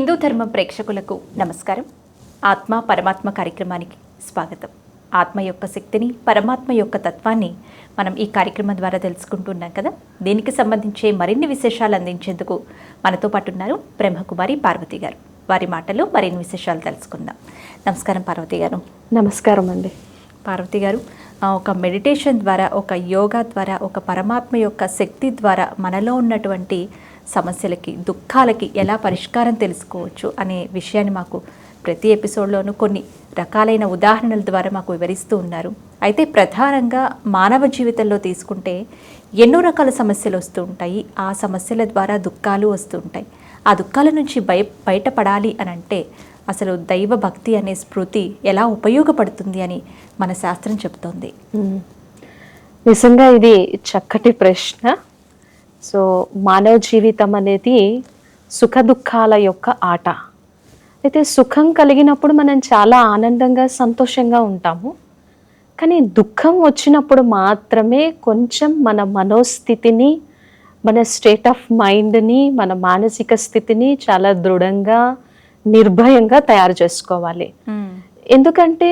హిందూ ధర్మ ప్రేక్షకులకు నమస్కారం. ఆత్మ పరమాత్మ కార్యక్రమానికి స్వాగతం. ఆత్మ యొక్క శక్తిని పరమాత్మ యొక్క తత్వాన్ని మనం ఈ కార్యక్రమం ద్వారా తెలుసుకుంటున్నాం కదా? దీనికి సంబంధించి మరిన్ని విశేషాలు అందించేందుకు మనతో పాటు ఉన్నారు బ్రహ్మకుమారి పార్వతి గారు. వారి మాటలు మరిన్ని విశేషాలు తెలుసుకుందాం. నమస్కారం పార్వతి గారు. నమస్కారం అండి. పార్వతి గారు ఒక మెడిటేషన్ ద్వారా ఒక యోగా ద్వారా ఒక పరమాత్మ యొక్క శక్తి ద్వారా మనలో ఉన్నటువంటి సమస్యలకి దుఃఖాలకి ఎలా పరిష్కారం తెలుసుకోవచ్చు అనే విషయాన్ని మాకు ప్రతి ఎపిసోడ్లోనూ కొన్ని రకాలైన ఉదాహరణల ద్వారా మాకు వివరిస్తూ ఉన్నారు. అయితే ప్రధానంగా మానవ జీవితంలో తీసుకుంటే ఎన్నో రకాల సమస్యలు వస్తూ ఉంటాయి. ఆ సమస్యల ద్వారా దుఃఖాలు వస్తూ ఉంటాయి. ఆ దుఃఖాల నుంచి బయ బయటపడాలి అని అంటే అసలు దైవ భక్తి అనే స్మృతి ఎలా ఉపయోగపడుతుంది అని మన శాస్త్రం చెప్తోంది. నిజంగా ఇది చక్కటి ప్రశ్న. సో మానవ జీవితం అనేది సుఖ దుఃఖాల యొక్క ఆట. అయితే సుఖం కలిగినప్పుడు మనం చాలా ఆనందంగా సంతోషంగా ఉంటాము. కానీ దుఃఖం వచ్చినప్పుడు మాత్రమే కొంచెం మన మనోస్థితిని మన స్టేట్ ఆఫ్ మైండ్ని మన మానసిక స్థితిని చాలా దృఢంగా నిర్భయంగా తయారు చేసుకోవాలి. ఎందుకంటే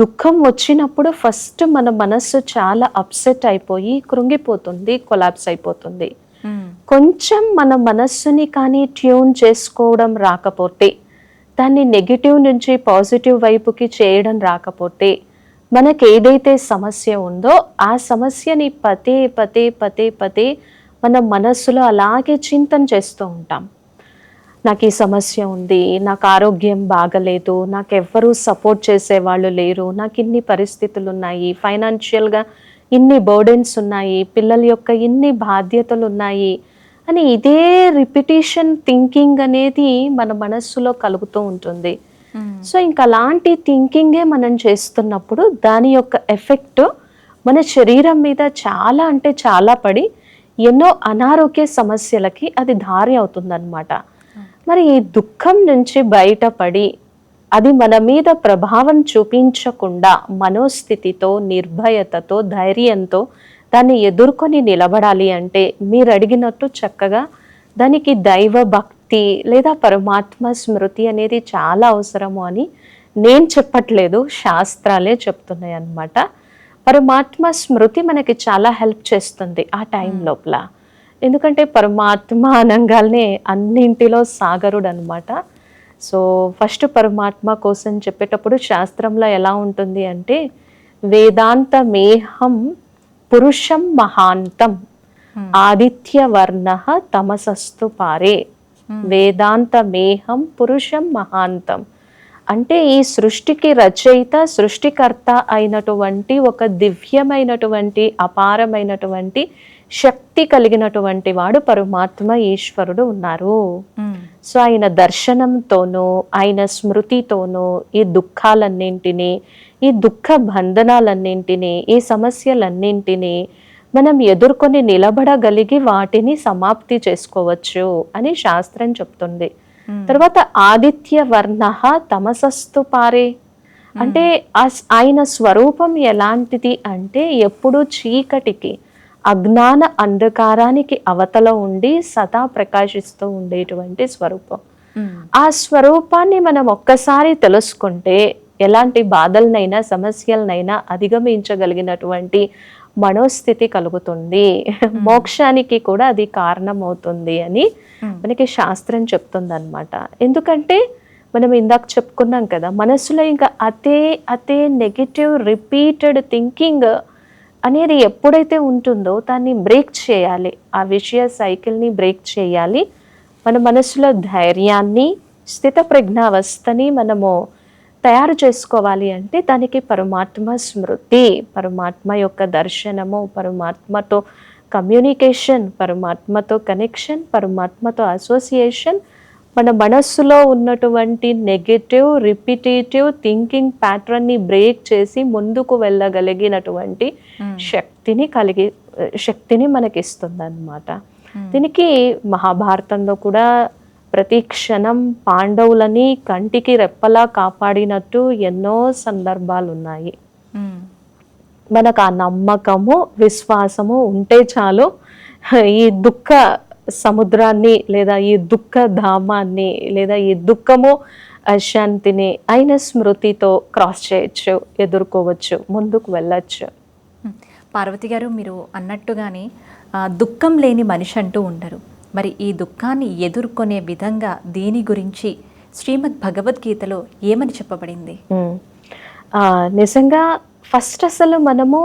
దుఃఖం వచ్చినప్పుడు ఫస్ట్ మన మనస్సు చాలా అప్సెట్ అయిపోయి కృంగిపోతుంది కొలాప్స్ అయిపోతుంది. కొంచెం మన మనస్సుని కానీ ట్యూన్ చేసుకోవడం రాకపోతే దాన్ని నెగిటివ్ నుంచి పాజిటివ్ వైపుకి చేయడం రాకపోతే మనకి ఏదైతే సమస్య ఉందో ఆ సమస్యని పదే పదే పదే పదే మన మనస్సులో అలాగే చింతన చేస్తూ ఉంటాం. నాకు ఈ సమస్య ఉంది నాకు ఆరోగ్యం బాగలేదు నాకు ఎవ్వరూ సపోర్ట్ చేసేవాళ్ళు లేరు నాకు ఇన్ని పరిస్థితులు ఉన్నాయి ఫైనాన్షియల్గా ఇన్ని బర్డెన్స్ ఉన్నాయి పిల్లల యొక్క ఇన్ని బాధ్యతలు ఉన్నాయి అని ఇదే రిపిటేషన్ థింకింగ్ అనేది మన మనస్సులో కలుగుతూ ఉంటుంది. సో ఇంకా అలాంటి థింకింగే మనం చేస్తున్నప్పుడు దాని యొక్క ఎఫెక్ట్ మన శరీరం మీద చాలా అంటే చాలా పడి ఎన్నో అనారోగ్య సమస్యలకి అది దారి అవుతుందన్నమాట. మరి ఈ దుఃఖం నుంచి బయటపడి అది మన మీద ప్రభావం చూపించకుండా మనోస్థితితో నిర్భయతతో ధైర్యంతో దాన్ని ఎదుర్కొని నిలబడాలి అంటే మీరు అడిగినట్టు చక్కగా దానికి దైవ భక్తి లేదా పరమాత్మ స్మృతి అనేది చాలా అవసరము అని నేను చెప్పట్లేదు శాస్త్రాలే చెప్తున్నాయి అన్నమాట. పరమాత్మ స్మృతి మనకి చాలా హెల్ప్ చేస్తుంది ఆ టైం లోపల. ఎందుకంటే పరమాత్మ అనగానే అన్నింటిలో సాగరుడు అనమాట సో ఫస్ట్ పరమాత్మ కోసం చెప్పేటప్పుడు శాస్త్రంలో ఎలా ఉంటుంది అంటే వేదాంత మేహం పురుషం మహాంతం. ఆదిత్యవర్ణ తమసస్తు పారే. వేదాంత మేహం పురుషం మహాంతం. అంటే ఈ సృష్టికి రచయిత సృష్టికర్త అయినటువంటి ఒక దివ్యమైనటువంటి అపారమైనటువంటి శక్తి కలిగినటువంటి వాడు పరమాత్మ ఈశ్వరుడు ఉన్నారు. సో ఆయన దర్శనంతోనూ ఆయన స్మృతితోనూ ఈ దుఃఖాలన్నింటినీ ఈ దుఃఖ బంధనాలన్నింటినీ ఈ సమస్యలన్నింటినీ మనం ఎదుర్కొని నిలబడగలిగి వాటిని సమాప్తి చేసుకోవచ్చు అని శాస్త్రం చెప్తుంది. తర్వాత ఆదిత్య వర్ణ తమసస్తు పారే. అంటే ఆ స్- ఆయన స్వరూపం ఎలాంటిది అంటే ఎప్పుడు చీకటికి అజ్ఞాన అంధకారానికి అవతల ఉండి సదా ప్రకాశిస్తూ ఉండేటువంటి స్వరూపం. ఆ స్వరూపాన్ని మనం ఒక్కసారి తెలుసుకుంటే ఎలాంటి బాధలనైనా సమస్యలనైనా అధిగమించగలిగినటువంటి మనోస్థితి కలుగుతుంది. మోక్షానికి కూడా అది కారణమవుతుంది అని మనకి శాస్త్రం చెప్తుందనమాట ఎందుకంటే మనం ఇందాక చెప్పుకున్నాం కదా మనసులో ఇంకా అతే అతే నెగిటివ్ రిపీటెడ్ థింకింగ్ అనేది ఎప్పుడైతే ఉంటుందో దాన్ని బ్రేక్ చేయాలి. ఆ విషయ సైకిల్ని బ్రేక్ చేయాలి. మన మనసులో ధైర్యాన్ని స్థిత ప్రజ్ఞావస్థని మనము తయారు చేసుకోవాలి అంటే దానికి పరమాత్మ స్మృతి పరమాత్మ యొక్క దర్శనము పరమాత్మతో కమ్యూనికేషన్ పరమాత్మతో కనెక్షన్ పరమాత్మతో అసోసియేషన్ మన మనస్సులో ఉన్నటువంటి నెగటివ్ రిపిటేటివ్ థింకింగ్ ప్యాటర్న్ని బ్రేక్ చేసి ముందుకు వెళ్ళగలిగినటువంటి శక్తిని కలిగి శక్తిని మనకి ఇస్తుంది అనమాట దీనికి మహాభారతంలో కూడా ప్రతి క్షణం పాండవులని కంటికి రెప్పలా కాపాడినట్టు ఎన్నో సందర్భాలు ఉన్నాయి మనకు ఆ నమ్మకము విశ్వాసము ఉంటే చాలు. ఈ దుఃఖ సముద్రాన్ని లేదా ఈ దుఃఖ ధామాన్ని లేదా ఈ దుఃఖము అశాంతిని అయిన స్మృతితో క్రాస్ చేయొచ్చు ఎదుర్కోవచ్చు ముందుకు వెళ్ళొచ్చు. పార్వతి గారు మీరు అన్నట్టుగానే దుఃఖం లేని మనిషి అంటూ ఉండరు. మరి ఈ దుఃఖాన్ని ఎదుర్కొనే విధంగా దీని గురించి శ్రీమద్ భగవద్గీతలో ఏమని చెప్పబడింది? నిజంగా ఫస్ట్ అసలు మనము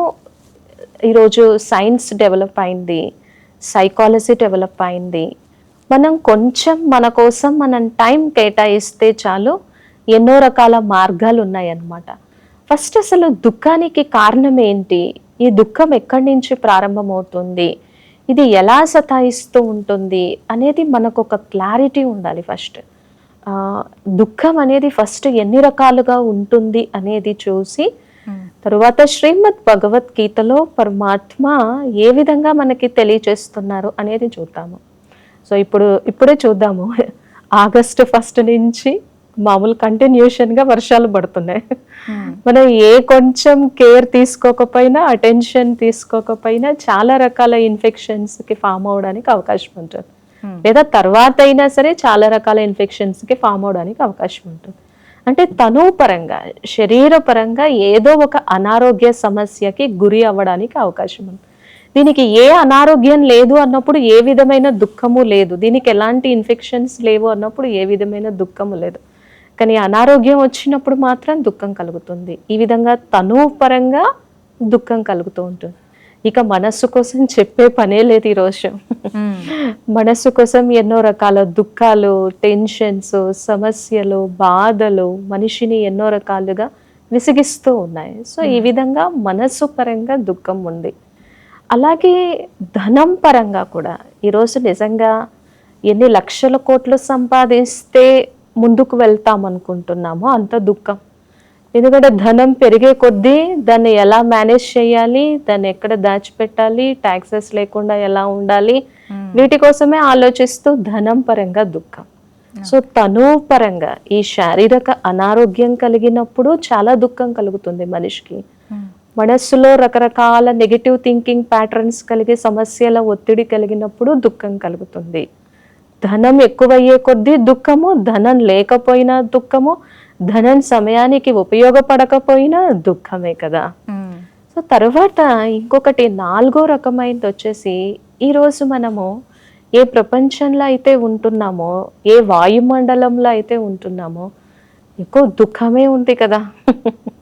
ఈరోజు సైన్స్ డెవలప్ అయింది సైకాలజీ డెవలప్ అయింది. మనం కొంచెం మన కోసం మనం టైం కేటాయిస్తే చాలు ఎన్నో రకాల మార్గాలు ఉన్నాయన్నమాట. ఫస్ట్ అసలు దుఃఖానికి కారణం ఏంటి? ఈ దుఃఖం ఎక్కడి నుంచి ప్రారంభమవుతుంది? ఇది ఎలా సతాయిస్తూ ఉంటుంది? అనేది మనకు ఒక క్లారిటీ ఉండాలి ఫస్ట్. దుఃఖం అనేది ఫస్ట్ ఎన్ని రకాలుగా ఉంటుంది అనేది చూసి తరువాత శ్రీమద్ భగవద్గీతలో పరమాత్మ ఏ విధంగా మనకి తెలియచేస్తున్నారు అనేది చూద్దాము. సో ఇప్పుడు ఇప్పుడే చూద్దాము. ఆగస్టు ఫస్ట్ నుంచి మామూలు కంటిన్యూషన్గా వర్షాలు పడుతున్నాయి. మనం ఏ కొంచెం కేర్ తీసుకోకపోయినా అటెన్షన్ తీసుకోకపోయినా చాలా రకాల ఇన్ఫెక్షన్స్కి ఫామ్ అవడానికి అవకాశం ఉంటుంది. లేదా తర్వాత అయినా సరే చాలా రకాల ఇన్ఫెక్షన్స్కి ఫామ్ అవడానికి అవకాశం ఉంటుంది. అంటే తను పరంగా శరీర పరంగా ఏదో ఒక అనారోగ్య సమస్యకి గురి అవ్వడానికి అవకాశం ఉంది. దీనికి ఏ అనారోగ్యం లేదు అన్నప్పుడు ఏ విధమైన దుఃఖము లేదు. దీనికి ఎలాంటి ఇన్ఫెక్షన్స్ లేవు అన్నప్పుడు ఏ విధమైన దుఃఖము లేదు. కానీ అనారోగ్యం వచ్చినప్పుడు మాత్రం దుఃఖం కలుగుతుంది. ఈ విధంగా తను పరంగా దుఃఖం కలుగుతూ ఉంటుంది. ఇక మనస్సు కోసం చెప్పే పనే లేదు ఈరోజు ఉమ్. మనస్సు కోసం ఎన్నో రకాల దుఃఖాలు టెన్షన్స్ సమస్యలు బాధలు మనిషిని ఎన్నో రకాలుగా విసిగిస్తూ ఉన్నాయి. సో ఈ విధంగా మనస్సు పరంగా దుఃఖం ఉంది. అలాగే ధనం పరంగా కూడా ఈరోజు నిజంగా ఎన్ని లక్షల కోట్లు సంపాదిస్తే ముందుకు వెళ్తాం అనుకుంటున్నామో అంత దుఃఖం. ఎందుకంటే ధనం పెరిగే కొద్దీ దాన్ని ఎలా మేనేజ్ చేయాలి దాన్ని ఎక్కడ దాచిపెట్టాలి ట్యాక్సెస్ లేకుండా ఎలా ఉండాలి వీటి కోసమే ఆలోచిస్తూ ధనం పరంగా దుఃఖం. సో తను పరంగా ఈ శారీరక అనారోగ్యం కలిగినప్పుడు చాలా దుఃఖం కలుగుతుంది మనిషికి. ఉమ్. మనస్సులో రకరకాల నెగిటివ్ థింకింగ్ ప్యాటర్న్స్ కలిగే సమస్యల ఒత్తిడి కలిగినప్పుడు దుఃఖం కలుగుతుంది. ధనం ఎక్కువయ్యే కొద్దీ దుఃఖము ధనం లేకపోయినా దుఃఖము ధనం సమయానికి ఉపయోగపడకపోయినా దుఃఖమే కదా. సో తర్వాత ఇంకొకటి నాలుగో రకమైనది వచ్చేసి ఈరోజు మనము ఏ ప్రపంచంలో అయితే ఉంటున్నామో ఏ వాయుమండలంలో అయితే ఉంటున్నామో ఎక్కువ దుఃఖమే ఉంది కదా.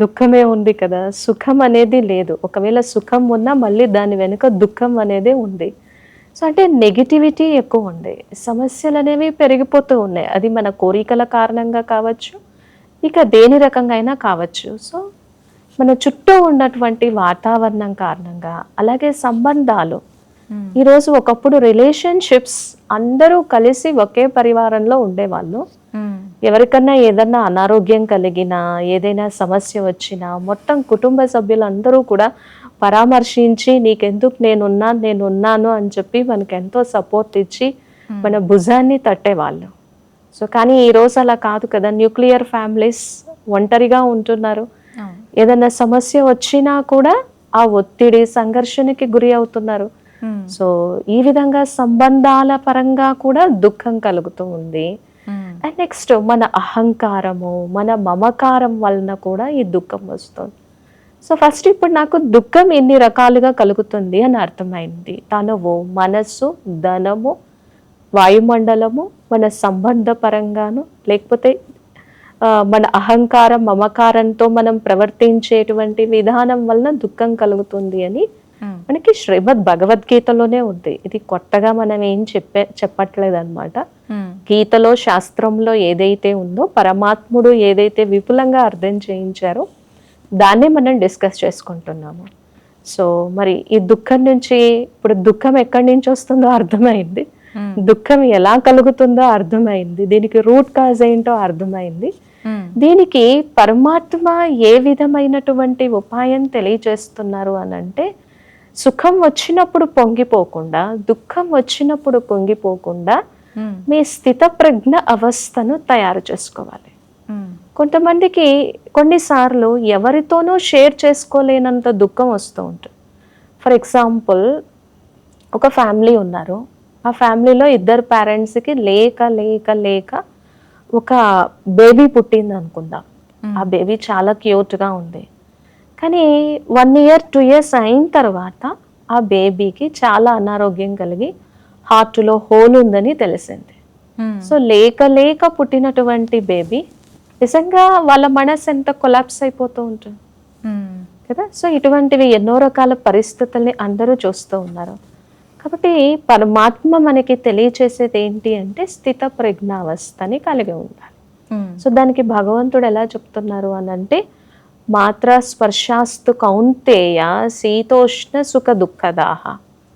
దుఃఖమే ఉంది కదా. సుఖం అనేది లేదు. ఒకవేళ సుఖం ఉన్నా మళ్ళీ దాని వెనుక దుఃఖం అనేది ఉంది. సో అంటే నెగిటివిటీ ఎక్కువ ఉంది. సమస్యలు అనేవి పెరిగిపోతూ ఉన్నాయి. అది మన కోరికల కారణంగా కావచ్చు ఇక దేని రకంగా అయినా కావచ్చు. సో మన చుట్టూ ఉన్నటువంటి వాతావరణం కారణంగా అలాగే సంబంధాలు. ఉమ్. ఈరోజు ఒకప్పుడు రిలేషన్షిప్స్ అందరూ కలిసి ఒకే పరివారంలో ఉండేవాళ్ళు. ఉమ్. ఎవరికన్నా ఏదన్నా అనారోగ్యం కలిగినా ఏదైనా సమస్య వచ్చినా మొత్తం కుటుంబ సభ్యులందరూ కూడా పరామర్శించి నీకెందుకు నేనున్నాను నేనున్నాను అని చెప్పి మనకి ఎంతో సపోర్ట్ ఇచ్చి మన భుజాన్ని తట్టేవాళ్ళు. సో కానీ ఈ రోజు అలా కాదు కదా. న్యూక్లియర్ ఫ్యామిలీస్ ఒంటరిగా ఉంటున్నారు. ఏదైనా సమస్య వచ్చినా కూడా ఆ ఒత్తిడి సంఘర్షణకి గురి అవుతున్నారు. ఉమ్. సో ఈ విధంగా సంబంధాల పరంగా కూడా దుఃఖం కలుగుతూ ఉంది. ఉమ్. అండ్ నెక్స్ట్ మన అహంకారము మన మమకారం వలన కూడా ఈ దుఃఖం వస్తుంది. సో ఫస్ట్ ఇప్పుడు నాకు దుఃఖం ఎన్ని రకాలుగా కలుగుతుంది అని అర్థమైంది తనువు మనస్సు ధనము వాయుమండలము మన సంబంధ పరంగాను లేకపోతే మన అహంకారం మమకారంతో మనం ప్రవర్తించేటువంటి విధానం వలన దుఃఖం కలుగుతుంది అని ఉమ్. మనకి శ్రీమద్ భగవద్గీతలోనే ఉంది ఇది కొత్తగా మనం ఏం చెప్పే చెప్పట్లేదు అనమాట ఉమ్. గీతలో శాస్త్రంలో ఏదైతే ఉందో పరమాత్ముడు ఏదైతే విపులంగా అర్థం చేయించారో దాన్నే మనం డిస్కస్ చేసుకుంటున్నాము సో మరి ఈ దుఃఖం నుంచి ఇప్పుడు దుఃఖం ఎక్కడి నుంచి వస్తుందో అర్థమైంది. దుఃఖం ఎలా కలుగుతుందో అర్థమైంది దీనికి రూట్ కాజ్ ఏంటో అర్థమైంది. దీనికి పరమాత్మ ఏ విధమైనటువంటి ఉపాయం తెలియజేస్తున్నారు అని అంటే సుఖం వచ్చినప్పుడు పొంగిపోకుండా దుఃఖం వచ్చినప్పుడు పొంగిపోకుండా. మీ స్థితప్రజ్ఞ అవస్థను తయారు చేసుకోవాలి. కొంతమందికి కొన్నిసార్లు ఎవరితోనూ షేర్ చేసుకోలేనంత దుఃఖం వస్తూ ఉంటుంది. ఫర్ ఎగ్జాంపుల్ ఒక ఫ్యామిలీ ఉన్నారు. ఆ ఫ్యామిలీలో ఇద్దరు పేరెంట్స్కి లేక లేక లేక ఒక బేబీ పుట్టింది అనుకుందాం. ఆ బేబీ చాలా క్యూట్గా ఉంది. కానీ వన్ ఇయర్ టూ ఇయర్స్ అయిన తర్వాత ఆ బేబీకి చాలా అనారోగ్యం కలిగి హార్ట్లో హోల్ ఉందని తెలిసింది. సో లేక లేక పుట్టినటువంటి బేబీ నిజంగా వాళ్ళ మనసు ఎంత కొలాప్స్ అయిపోతూ ఉంటుంది. కదా సో ఇటువంటివి ఎన్నో రకాల పరిస్థితుల్ని అందరూ చూస్తూ ఉన్నారు కాబట్టి పరమాత్మ మనకి తెలియచేసేది ఏంటి అంటే స్థిత ప్రజ్ఞావస్థని కలిగి ఉండాలి మ్మ్. సో దానికి భగవంతుడు ఎలా చెప్తున్నారు అని అంటే మాత్ర స్పర్శాస్తు కౌంతేయ శీతోష్ణ సుఖ దుఃఖదాహ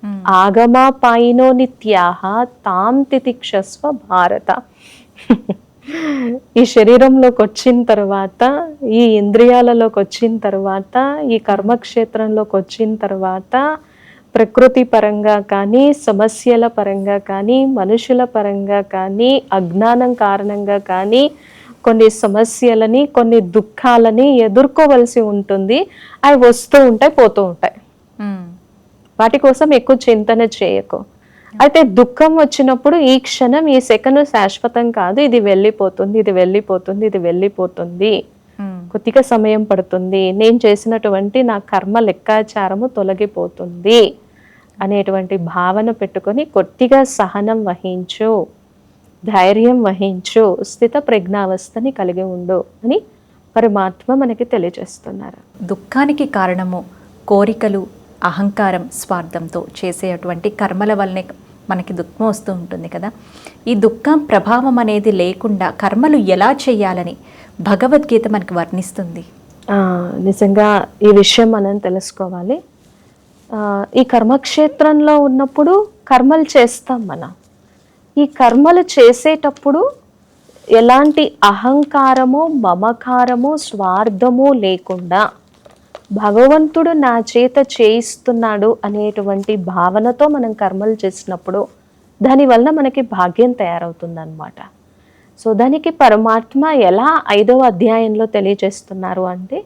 మ్మ్. ఆగమా పాయినో నిత్యాహ తాం తితిక్షస్వ భారత ఈ శరీరంలోకి వచ్చిన తర్వాత ఈ ఇంద్రియాలలోకి వచ్చిన తర్వాత ఈ కర్మక్షేత్రంలోకి వచ్చిన తర్వాత ప్రకృతి పరంగా కానీ సమస్యల పరంగా కానీ మనుషుల పరంగా కానీ అజ్ఞానం కారణంగా కానీ కొన్ని సమస్యలని కొన్ని దుఃఖాలని ఎదుర్కోవలసి ఉంటుంది. అవి వస్తూ ఉంటాయి పోతూ ఉంటాయి. వాటి కోసం ఎక్కువ చింతన చేయకు. అయితే దుఃఖం వచ్చినప్పుడు ఈ క్షణం ఈ సెకండ్ శాశ్వతం కాదు. ఇది వెళ్ళిపోతుంది ఇది వెళ్ళిపోతుంది ఇది వెళ్ళిపోతుంది. కొద్దిగా సమయం పడుతుంది. నేను చేసినటువంటి నా కర్మ లెక్కాచారము తొలగిపోతుంది అనేటువంటి భావన పెట్టుకొని కొద్దిగా సహనం వహించు ధైర్యం వహించు స్థిత ప్రజ్ఞావస్థని కలిగి ఉండు అని పరమాత్మ మనకి తెలియజేస్తున్నారు. దుఃఖానికి కారణము కోరికలు అహంకారం స్వార్థంతో చేసేటువంటి కర్మల వల్లనే మనకి దుఃఖం వస్తూ ఉంటుంది కదా. ఈ దుఃఖం ప్రభావం అనేది లేకుండా కర్మలు ఎలా చేయాలని భగవద్గీత మనకి వర్ణిస్తుంది? నిజంగా ఈ విషయం మనం తెలుసుకోవాలి. ఈ కర్మక్షేత్రంలో ఉన్నప్పుడు కర్మలు చేస్తాం మనం. ఈ కర్మలు చేసేటప్పుడు ఎలాంటి అహంకారము మమకారము స్వార్థము లేకుండా భగవంతుడు నా చేత చేయిస్తున్నాడు అనేటువంటి భావనతో మనం కర్మలు చేసినప్పుడు దానివల్ల మనకి భాగ్యం తయారవుతుందన్నమాట. సో దానికి పరమాత్మ ఎలా ఐదవ అధ్యాయంలో తెలియజేస్తున్నారు అంటే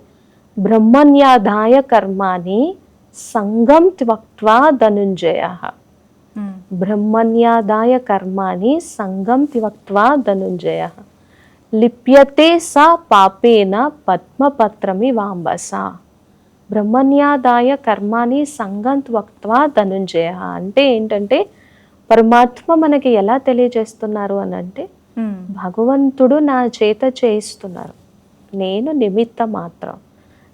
బ్రహ్మణ్యాదాయ కర్మాని సంగం త్వక్వా ధనుంజయ. మ్మ్. బ్రహ్మణ్యాదాయ కర్మాని సంగం త్వక్వా ధనుంజయ. లిప్యతే సా పాపేన పద్మపత్రమి వాంబస. బ్రహ్మణ్యాదాయ కర్మాని సంగం త్వక్వా ధనుంజయ. అంటే ఏంటంటే పరమాత్మ మనకి ఎలా తెలియజేస్తున్నారు అని అంటే. భగవంతుడు నా చేత చేయిస్తున్నారు. నేను నిమిత్త మాత్రం.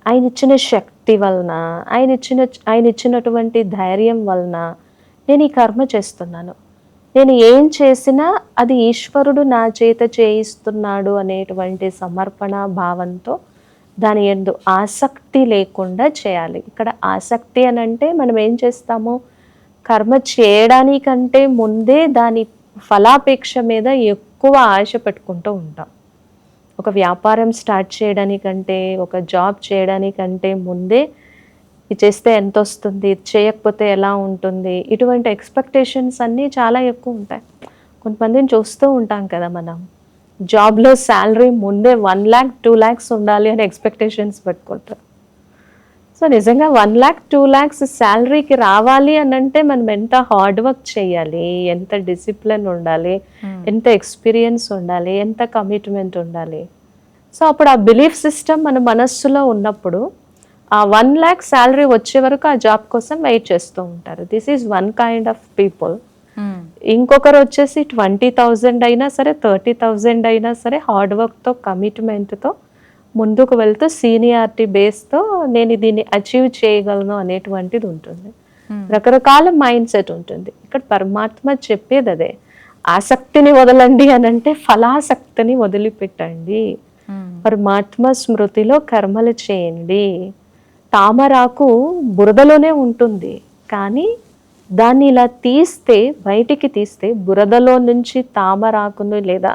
ఆయన ఇచ్చిన శక్తి వలన ఆయన ఇచ్చిన ఆయన ఇచ్చినటువంటి ధైర్యం వలన నేను ఈ కర్మ చేస్తున్నాను. నేను ఏం చేసినా అది ఈశ్వరుడు నా చేత చేయిస్తున్నాడు అనేటువంటి సమర్పణ భావంతో దాని ఎందు ఆసక్తి లేకుండా చేయాలి. ఇక్కడ ఆసక్తి అని అంటే మనం ఏం చేస్తాము? కర్మ చేయడానికంటే ముందే దాని ఫలాపేక్ష మీద ఎక్కువ ఆశ పెట్టుకుంటూ ఉంటాం. ఒక వ్యాపారం స్టార్ట్ చేయడానికంటే ఒక జాబ్ చేయడానికంటే ముందే ఇది చేస్తే ఎంత వస్తుంది ఇది చేయకపోతే ఎలా ఉంటుంది? ఇటువంటి ఎక్స్పెక్టేషన్స్ అన్నీ చాలా ఎక్కువ ఉంటాయి. కొంతమందిని చూస్తూ ఉంటాం కదా మనం. జాబ్లో శాలరీ ముందే వన్ ల్యాక్ టూ ల్యాక్స్ ఉండాలి అని ఎక్స్పెక్టేషన్స్ పెట్టుకుంటారు. సో నిజంగా వన్ ల్యాక్ టూ ల్యాక్స్ శాలరీకి రావాలి అని అంటే మనం ఎంత హార్డ్ వర్క్ చేయాలి ఎంత డిసిప్లిన్ ఉండాలి ఎంత ఎక్స్పీరియన్స్ ఉండాలి ఎంత కమిట్మెంట్ ఉండాలి. సో అప్పుడు ఆ బిలీఫ్ సిస్టమ్ మన మనస్సులో ఉన్నప్పుడు ఆ వన్ ల్యాక్ శాలరీ వచ్చే వరకు ఆ జాబ్ కోసం వెయిట్ చేస్తూ ఉంటారు. This is one kind of people. ఇంకొకరు వచ్చేసి ట్వంటీ థౌజండ్ అయినా సరే థర్టీ థౌజండ్ అయినా సరే హార్డ్ వర్క్తో కమిట్మెంట్తో ముందుకు వెళ్తూ సీనియారిటీ బేస్తో నేను దీన్ని అచీవ్ చేయగలను అనేటువంటిది ఉంటుంది. రకరకాల మైండ్ సెట్ ఉంటుంది. ఇక్కడ పరమాత్మ చెప్పేది అదే. ఆసక్తిని వదలండి అని అంటే ఫలాసక్తిని వదిలిపెట్టండి. పరమాత్మ స్మృతిలో కర్మలు చేయండి. తామరాకు బురదలోనే ఉంటుంది. కానీ దాన్ని ఇలా తీస్తే బయటికి తీస్తే బురదలో నుంచి తామరాకును లేదా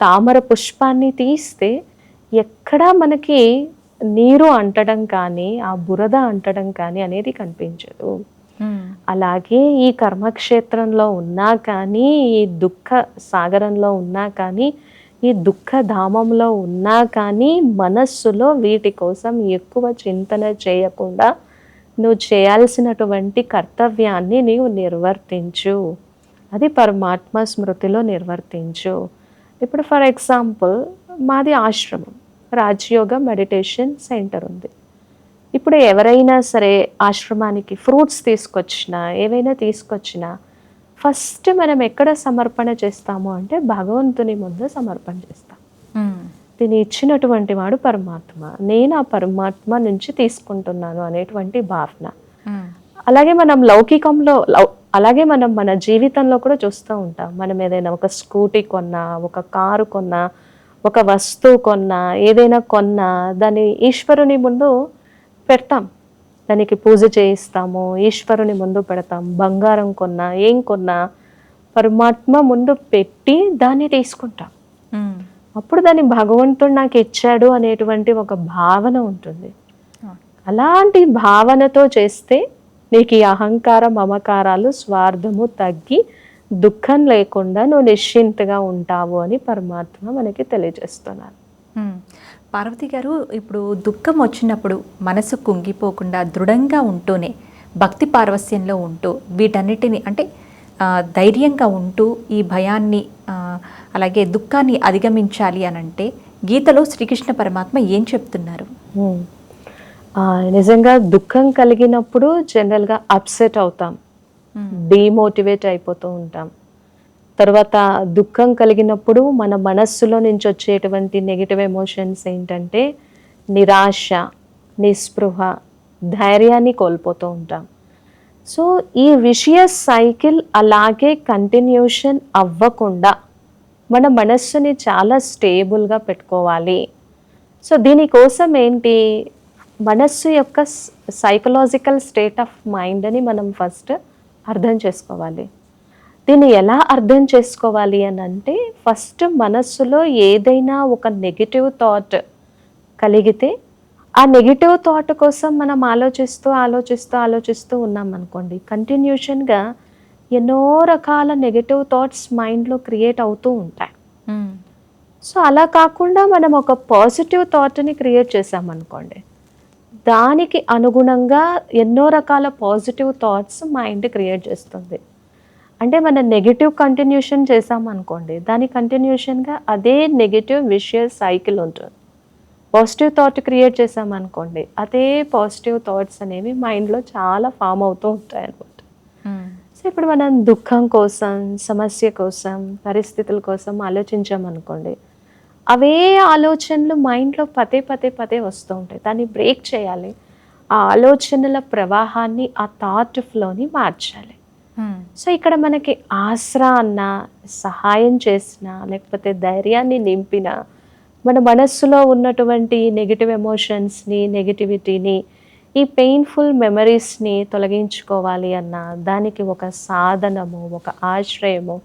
తామర పుష్పాన్ని తీస్తే ఎక్కడా మనకి నీరు అంటడం కానీ ఆ బురద అంటడం కానీ అనేది కనిపించదు. అలాగే ఈ కర్మక్షేత్రంలో ఉన్నా కానీ ఈ దుఃఖ సాగరంలో ఉన్నా కానీ ఈ దుఃఖ ధామంలో ఉన్నా కానీ మనస్సులో వీటి కోసం ఎక్కువ చింతన చేయకుండా నువ్వు చేయాల్సినటువంటి కర్తవ్యాన్ని నీవు నిర్వర్తించు. అది పరమాత్మ స్మృతిలో నిర్వర్తించు. ఇప్పుడు ఫర్ ఎగ్జాంపుల్ మాది ఆశ్రమం. రాజయోగ మెడిటేషన్ సెంటర్ ఉంది. ఇప్పుడు ఎవరైనా సరే ఆశ్రమానికి ఫ్రూట్స్ తీసుకొచ్చినా ఏవైనా తీసుకొచ్చినా ఫస్ట్ మనం ఎక్కడ సమర్పణ చేస్తాము అంటే భగవంతుని ముందు సమర్పణ చేస్తాం. Hmm. దీన్ని ఇచ్చినటువంటి వాడు పరమాత్మ. నేను ఆ పరమాత్మ నుంచి తీసుకుంటున్నాను అనేటువంటి భావన. అలాగే మనం లౌకికంలో అలాగే మనం మన జీవితంలో కూడా చూస్తూ ఉంటాం. మనం ఏదైనా ఒక స్కూటీ కొన్నా ఒక కారు కొన్నా ఒక వస్తువు కొన్నా ఏదైనా కొన్నా దాన్ని ఈశ్వరుని ముందు పెడతాం. దానికి పూజ చేయిస్తాము ఈశ్వరుని ముందు పెడతాం. బంగారం కొన్నా ఏం కొన్నా పరమాత్మ ముందు పెట్టి దాన్ని తీసుకుంటాం. అప్పుడు దాన్ని భగవంతుడు నాకు ఇచ్చాడు అనేటువంటి ఒక భావన ఉంటుంది. అలాంటి భావనతో చేస్తే నీకు ఈ అహంకారం మమకారాలు స్వార్థము తగ్గి దుఃఖం లేకుండా నువ్వు నిశ్చింతగా ఉంటావు అని పరమాత్మ మనకి తెలియజేస్తున్నారు. పార్వతి గారు ఇప్పుడు దుఃఖం వచ్చినప్పుడు మనసు కుంగిపోకుండా దృఢంగా ఉంటూనే భక్తి పార్వస్యంలో ఉంటూ వీటన్నిటిని అంటే ధైర్యంగా ఉంటూ ఈ భయాన్ని అలాగే దుఃఖాన్ని అధిగమించాలి అని అంటే గీతలో శ్రీకృష్ణ పరమాత్మ ఏం చెప్తున్నారు? నిజంగా దుఃఖం కలిగినప్పుడు జనరల్గా అప్సెట్ అవుతాం. డీమోటివేట్ అయిపోతూ ఉంటాం. తర్వాత దుఃఖం కలిగినప్పుడు మన మనస్సులో నుంచి వచ్చేటువంటి నెగిటివ్ ఎమోషన్స్ ఏంటంటే నిరాశ నిస్పృహ ధైర్యాన్ని కోల్పోతూ ఉంటాం. సో ఈ విషయ సైకిల్ అలాగే కంటిన్యూషన్ అవ్వకుండా మన మనస్సుని చాలా స్టేబుల్గా పెట్టుకోవాలి. సో దీనికోసం ఏంటి? మనస్సు యొక్క సైకలాజికల్ స్టేట్ ఆఫ్ మైండ్ అని మనం ఫస్ట్ అర్థం చేసుకోవాలి. దీన్ని ఎలా అర్థం చేసుకోవాలి అని అంటే ఫస్ట్ మనస్సులో ఏదైనా ఒక నెగిటివ్ థాట్ కలిగితే ఆ నెగిటివ్ థాట్ కోసం మనం ఆలోచిస్తూ ఆలోచిస్తూ ఆలోచిస్తూ ఉన్నాం అనుకోండి కంటిన్యూషన్గా ఎన్నో రకాల నెగిటివ్ థాట్స్ మైండ్లో క్రియేట్ అవుతూ ఉంటాయి మ్మ్. సో అలా కాకుండా మనం ఒక పాజిటివ్ థాట్ని క్రియేట్ చేసామనుకోండి దానికి అనుగుణంగా ఎన్నో రకాల పాజిటివ్ థాట్స్ మైండ్ క్రియేట్ చేస్తుంది అంటే మనం నెగిటివ్ కంటిన్యూషన్ చేసామనుకోండి దాని కంటిన్యూషన్గా అదే నెగిటివ్ విషయ సైకిల్ ఉంటుంది పాజిటివ్ థాట్ క్రియేట్ చేసామనుకోండి అదే పాజిటివ్ థాట్స్ అనేవి మైండ్లో చాలా ఫామ్ అవుతూ ఉంటాయి అనమాట. సో ఇప్పుడు మనం దుఃఖం కోసం సమస్య కోసం పరిస్థితుల కోసం ఆలోచించామనుకోండి అవే ఆలోచనలు మైండ్లో పదే పదే పదే వస్తూ ఉంటాయి. దాన్ని బ్రేక్ చేయాలి. ఆ ఆలోచనల ప్రవాహాన్ని ఆ థాట్ ఫ్లోని మార్చాలి. సో ఇక్కడ మనకి ఆసరా అన్న సహాయం చేసిన లేకపోతే ధైర్యాన్ని నింపిన మన మనస్సులో ఉన్నటువంటి నెగిటివ్ ఎమోషన్స్ని నెగిటివిటీని ఈ పెయిన్ఫుల్ మెమరీస్ని తొలగించుకోవాలి అన్న దానికి ఒక సాధనము ఒక ఆశ్రయము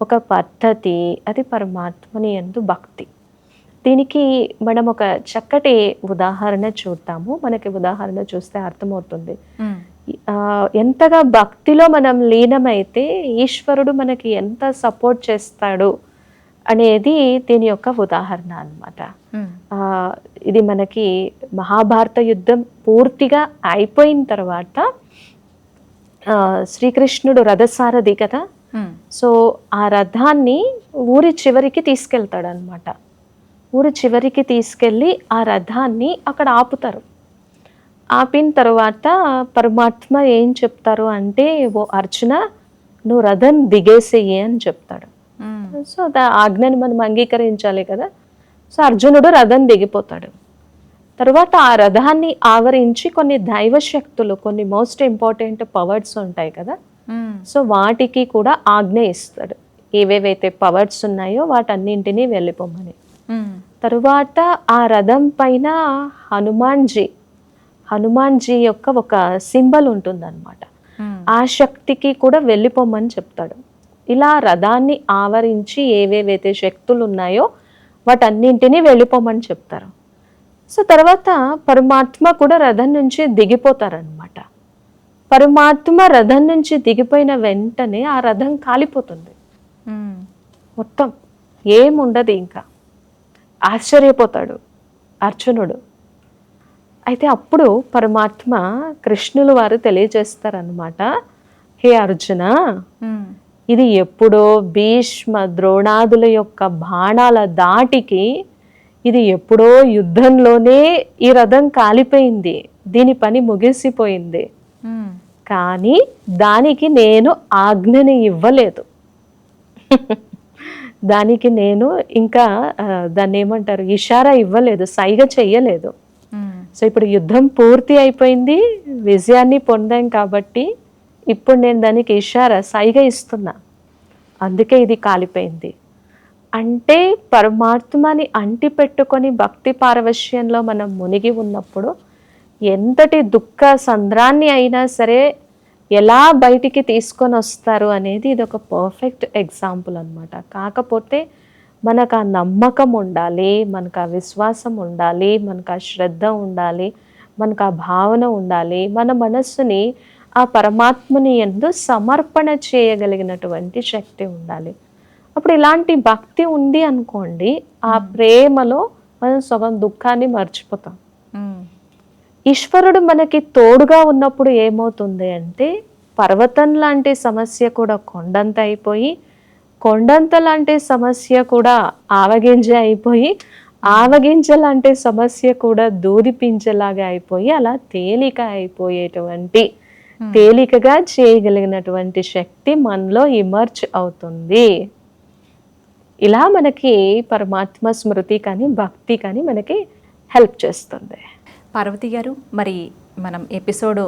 ఒక పద్ధతి అది పరమాత్మని ఎందు భక్తి. దీనికి మనం ఒక చక్కటి ఉదాహరణ చూద్దాము. మనకి ఉదాహరణ చూస్తే అర్థమవుతుంది. ఎంతగా భక్తిలో మనం లీనమైతే ఈశ్వరుడు మనకి ఎంత సపోర్ట్ చేస్తాడు అనేది దీని యొక్క ఉదాహరణ. ఆ, ఇది మనకి మహాభారత యుద్ధం పూర్తిగా అయిపోయిన తర్వాత శ్రీకృష్ణుడు రథసారథి కదా. సో ఆ రథాన్ని ఊరి చివరికి తీసుకెళ్తాడు అనమాట ఊరి చివరికి తీసుకెళ్ళి ఆ రథాన్ని అక్కడ ఆపుతారు ఆపిన తర్వాత పరమాత్మ ఏం చెప్తారు అంటే ఓ అర్చన నువ్వు రథం దిగేసేయి అని చెప్తాడు. సో దా ఆజ్ఞని మనం అంగీకరించాలి కదా. సో అర్జునుడు రథం దిగిపోతాడు. తర్వాత ఆ రథాన్ని ఆవరించి కొన్ని దైవ శక్తులు కొన్ని మోస్ట్ ఇంపార్టెంట్ పవర్స్ ఉంటాయి కదా. సో వాటికి కూడా ఆజ్ఞ ఇస్తాడు. ఏవేవైతే పవర్స్ ఉన్నాయో వాటన్నింటినీ వెళ్ళిపోమని. మ్మ్. తరువాత ఆ రథం పైన హనుమాన్జీ హనుమాన్జీ యొక్క ఒక సింబల్ ఉంటుందన్నమాట. ఆ శక్తికి కూడా వెళ్ళిపోమని చెప్తాడు. ఇలా రథాన్ని ఆవరించి ఏవేవైతే శక్తులు ఉన్నాయో వాటన్నింటినీ వెళ్ళిపోమని చెప్తారు. సో తర్వాత పరమాత్మ కూడా రథం నుంచి దిగిపోతారనమాట పరమాత్మ రథం నుంచి దిగిపోయిన వెంటనే ఆ రథం కాలిపోతుంది. మొత్తం ఏముండదు ఇంకా. ఆశ్చర్యపోతాడు అర్జునుడు. అయితే అప్పుడు పరమాత్మ కృష్ణులు వారు తెలియజేస్తారనమాట హే అర్జున. ఇది ఎప్పుడో భీష్మ ద్రోణాదుల యొక్క బాణాల దాటికి ఇది ఎప్పుడో యుద్ధంలోనే ఈ రథం కాలిపోయింది దీని పని ముగిసిపోయింది. కానీ దానికి నేను ఆజ్ఞని ఇవ్వలేదు దానికి నేను ఇంకా దాన్ని ఏమంటారు ఇషారా ఇవ్వలేదు సైగ చెయ్యలేదు. సో ఇప్పుడు యుద్ధం పూర్తి అయిపోయింది విజయాన్ని పొందాం కాబట్టి ఇప్పుడు నేను దానికి ఇషారా సైగ ఇస్తున్నా. అందుకే ఇది కాలిపోయింది. అంటే పరమాత్మని అంటి పెట్టుకొని భక్తి పారవశ్యంలో మనం మునిగి ఉన్నప్పుడు ఎంతటి దుఃఖ సంద్రాన్ని అయినా సరే ఎలా బయటికి తీసుకొని వస్తారు అనేది ఇది ఒక పర్ఫెక్ట్ ఎగ్జాంపుల్ అనమాట కాకపోతే మనకు ఆ నమ్మకం ఉండాలి మనకు ఆ విశ్వాసం ఉండాలి మనకు ఆ శ్రద్ధ ఉండాలి మనకు ఆ భావన ఉండాలి మన మనస్సుని ఆ పరమాత్మని ఎందు సమర్పణ చేయగలిగినటువంటి శక్తి ఉండాలి. అప్పుడు ఇలాంటి భక్తి ఉంది అనుకోండి ఆ ప్రేమలో మనం సగం దుఃఖాన్ని మర్చిపోతాం. ఈశ్వరుడు మనకి తోడుగా ఉన్నప్పుడు ఏమవుతుంది అంటే పర్వతం లాంటి సమస్య కూడా కొండంత అయిపోయి కొండంత లాంటి సమస్య కూడా ఆవగింజ అయిపోయి ఆవగింజ లాంటి సమస్య కూడా దూది పింజలాగా అయిపోయి అలా తేలిక అయిపోయేటువంటి తేలికగా చేయగలిగినటువంటి శక్తి మనలో ఇమర్చ్ అవుతుంది. ఇలా మనకి పరమాత్మ స్మృతి కానీ భక్తి కానీ మనకి హెల్ప్ చేస్తుంది. పార్వతి గారు మరి మనం ఎపిసోడ్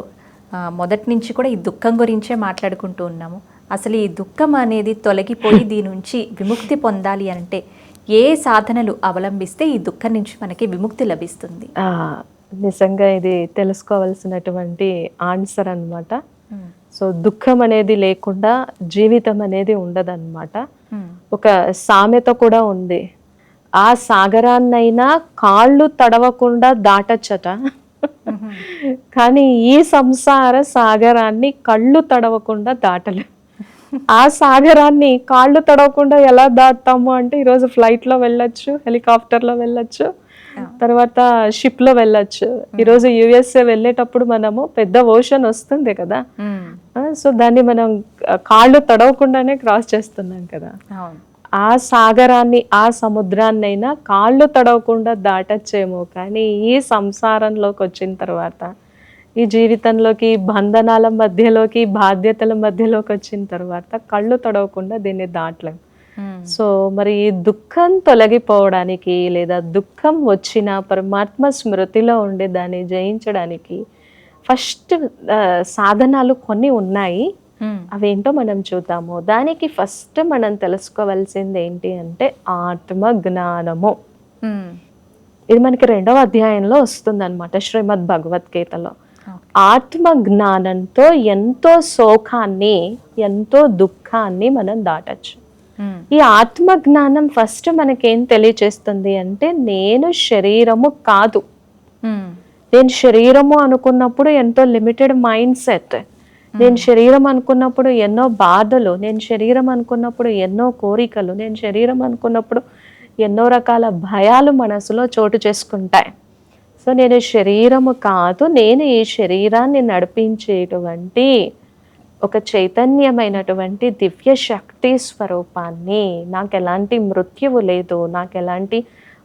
మొదటి నుంచి కూడా ఈ దుఃఖం గురించే మాట్లాడుకుంటూ ఉన్నాము. అసలు ఈ దుఃఖం అనేది తొలగిపోయి దీని నుంచి విముక్తి పొందాలి అంటే ఏ సాధనలు అవలంబిస్తే ఈ దుఃఖం నుంచి మనకి విముక్తి లభిస్తుంది? నిజంగా ఇది తెలుసుకోవాల్సినటువంటి ఆన్సర్ అన్నమాట మ్మ్. సో దుఃఖం అనేది లేకుండా జీవితం అనేది ఉండదన్నమాట మ్మ్. ఒక సామెత కూడా ఉంది ఆ సాగరాన్నైనా కాళ్ళు తడవకుండా దాటచ్చట మ్మ్. కానీ ఈ సంసార సాగరాన్ని కళ్ళు తడవకుండా దాటలేం ఆ సాగరాన్ని కాళ్ళు తడవకుండా ఎలా దాటుతాము అంటే ఈరోజు ఫ్లైట్లో వెళ్ళొచ్చు హెలికాప్టర్లో వెళ్ళొచ్చు తర్వాత షిప్లో వెళ్ళొచ్చు. ఈరోజు యుఎస్ఏ వెళ్ళేటప్పుడు మనము పెద్ద ఓషన్ వస్తుంది కదా. సో దాన్ని మనం కాళ్ళు తడవకుండానే క్రాస్ చేస్తున్నాం కదా. ఆ సాగరాన్ని ఆ సముద్రాన్నైనా కాళ్ళు తడవకుండా దాటచ్చేమో కానీ ఈ సంసారంలోకి వచ్చిన తర్వాత ఈ జీవితంలోకి బంధనాల మధ్యలోకి బాధ్యతల మధ్యలోకి వచ్చిన తర్వాత కళ్ళు తడవకుండా దీన్ని దాటలేం. మ్మ్. సో మరి దుఃఖం తొలగిపోవడానికి లేదా దుఃఖం వచ్చిన పరమాత్మ స్మృతిలో ఉండి దాన్ని జయించడానికి ఫస్ట్ సాధనాలు కొన్ని ఉన్నాయి మ్మ్. అవేంటో మనం చూద్దాము దానికి ఫస్ట్ మనం తెలుసుకోవాల్సింది ఏంటి అంటే ఆత్మ జ్ఞానము మ్మ్. ఇది మనకి రెండవ అధ్యాయంలో వస్తుంది అనమాట శ్రీమద్ భగవద్గీతలో. ఆత్మ జ్ఞానంతో ఎంతో శోకాన్ని ఎంతో దుఃఖాన్ని మనం దాటచ్చు. ఈ ఆత్మ జ్ఞానం ఫస్ట్ మనకేం తెలియచేస్తుంది అంటే నేను శరీరము కాదు. నేను శరీరము అనుకున్నప్పుడు ఎంతో లిమిటెడ్ మైండ్ సెట్. నేను శరీరం అనుకున్నప్పుడు ఎన్నో బాధలు నేను శరీరం అనుకున్నప్పుడు ఎన్నో కోరికలు నేను శరీరం అనుకున్నప్పుడు ఎన్నో రకాల భయాలు మనసులో చోటు చేసుకుంటాయి. సో నేను శరీరము కాదు నేను ఈ శరీరాన్ని నడిపించేటువంటి ఒక చైతన్యమైనటువంటి దివ్య శక్తి స్వరూపాన్ని నాకు ఎలాంటి మృత్యువు లేదు నాకు ఎలాంటి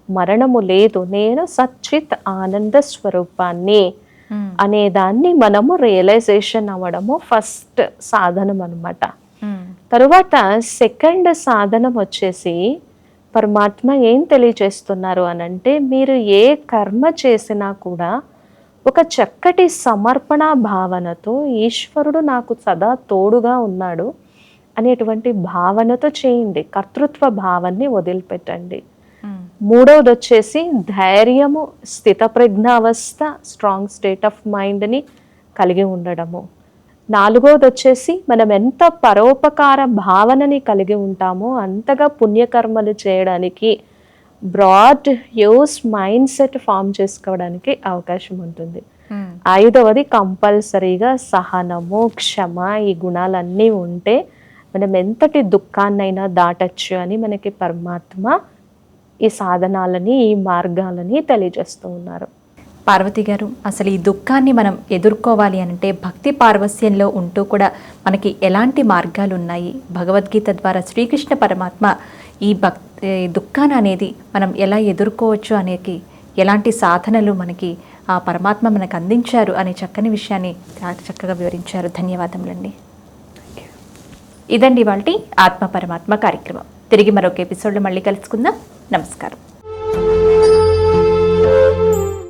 మరణము లేదు నేను సచ్చిత్ ఆనంద స్వరూపాన్ని మ్మ్. అనే దాన్ని మనము రియలైజేషన్ అవ్వడము ఫస్ట్ సాధనం అనమాట మ్మ్. తరువాత సెకండ్ సాధనం వచ్చేసి పరమాత్మ ఏం తెలియచేస్తున్నారు అని అంటే మీరు ఏ కర్మ చేసినా కూడా ఒక చక్కటి సమర్పణ భావనతో ఈశ్వరుడు నాకు సదా తోడుగా ఉన్నాడు అనేటువంటి భావనతో చేయండి. కర్తృత్వ భావాన్ని వదిలిపెట్టండి. మ్మ్. మూడవది వచ్చేసి ధైర్యము స్థితప్రజ్ఞావస్థ స్ట్రాంగ్ స్టేట్ ఆఫ్ మైండ్ని కలిగి ఉండడము. నాలుగవది వచ్చేసి మనం ఎంత పరోపకార భావనని కలిగి ఉంటామో అంతగా పుణ్యకర్మలు చేయడానికి broad use mindset form చేసుకోవడానికి అవకాశం ఉంటుంది. మ్మ్. ఐదవది కంపల్సరీగా సహనము క్షమ ఈ గుణాలన్నీ ఉంటే మనం ఎంతటి దుఃఖాన్నైనా దాటచ్చు అని మనకి పరమాత్మ ఈ సాధనాలని ఈ మార్గాలని తెలియజేస్తూ ఉన్నారు. పార్వతి గారు అసలు ఈ దుఃఖాన్ని మనం ఎదుర్కోవాలి అంటే భక్తి పార్వస్యంలో ఉంటూ కూడా మనకి ఎలాంటి మార్గాలు ఉన్నాయి భగవద్గీత ద్వారా శ్రీకృష్ణ పరమాత్మ ఈ భక్ ఈ దుఃఖాన్ని అనేది మనం ఎలా ఎదుర్కోవచ్చు అనేది ఎలాంటి సాధనలు మనకి ఆ పరమాత్మ మనకు అందించారు అనే చక్కని విషయాన్ని చాలా చక్కగా వివరించారు. ధన్యవాదములండి. ఇదండి వాళ్ళ ఆత్మ పరమాత్మ కార్యక్రమం. తిరిగి మరొక ఎపిసోడ్లో మళ్ళీ కలుసుకుందాం. నమస్కారం.